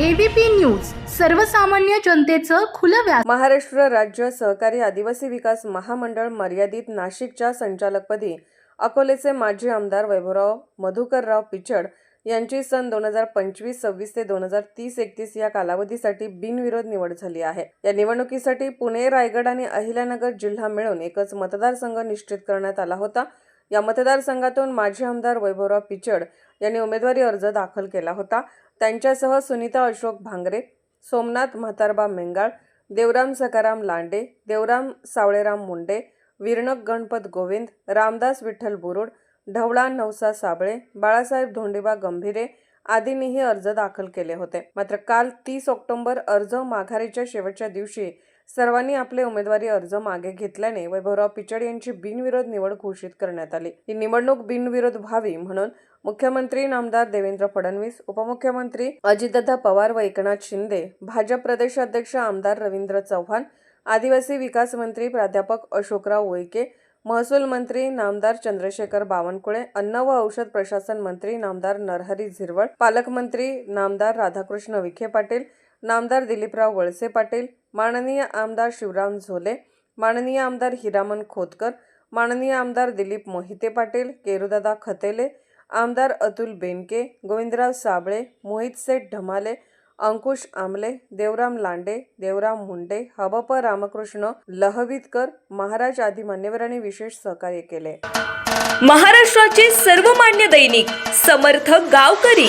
ABP news सर्वसामान्य जनतेचं खुलं व्यास महाराष्ट्र राज्य सहकारी आदिवासी विकास महामंडळ मर्यादित नाशिकच्या संचालकपदी अकोलेचे माजी आमदार वैभवराव मधुकरराव पिचड यांची सन दोन हजार पंचवीस सव्वीस ते दोन हजार तीस एकतीस या कालावधीसाठी बिनविरोध निवड झाली आहे. या निवडणुकीसाठी पुणे रायगड आणि अहिल्यानगर जिल्हा मिळून एकच मतदारसंघ निश्चित करण्यात आला होता. या मतदारसंघातून माजी आमदार वैभवराव पिचड यांनी उमेदवारी अर्ज दाखल केला होता. त्यांच्यासह सुनीता अशोक भांगरे सोमनाथ म्हातारबा मेंगाळ देवराम सकाराम लांडे देवराम सावळेराम मुंडे विरणक गणपत गोविंद रामदास विठ्ठल बुरुड ढवळा नवसा साबळे बाळासाहेब धोंडेबा गंभीरे आदींनीही अर्ज दाखल केले होते. मात्र काल तीस ऑक्टोंबर अर्ज माघारीच्या शेवटच्या दिवशी सर्वांनी आपले उमेदवारी अर्ज मागे घेतल्याने वैभवराव पिचड यांची बिनविरोध निवड घोषित करण्यात आली. ही निवडणूक बिनविरोध व्हावी म्हणून मुख्यमंत्री नामदार देवेंद्र फडणवीस उपमुख्यमंत्री अजितदादा पवार व एकनाथ शिंदे भाजप प्रदेशाध्यक्ष आमदार रवींद्र चव्हाण आदिवासी विकास मंत्री प्राध्यापक अशोकराव उईके महसूल मंत्री नामदार चंद्रशेखर बावनकुळे अन्न व औषध प्रशासन मंत्री नामदार नरहरी झिरवळ पालकमंत्री नामदार राधाकृष्ण विखे पाटील नामदार दिलीपराव वळसे पाटील माननीय आमदार शिवराम झोले माननीय आमदार हिरामन खोतकर माननीय आमदार दिलीप मोहिते पाटील केरुदादा खतेले आमदार अतुल बेनके गोविंदराव साबळे मोहित सेठ ढमाले अंकुश आमले देवराम लांडे देवराम मुंडे हबप रामकृष्ण लहवीतकर महाराज आदी मान्यवरांनी विशेष सहकार्य केले. महाराष्ट्राचे सर्वमान्य दैनिक समर्थ गावकरी.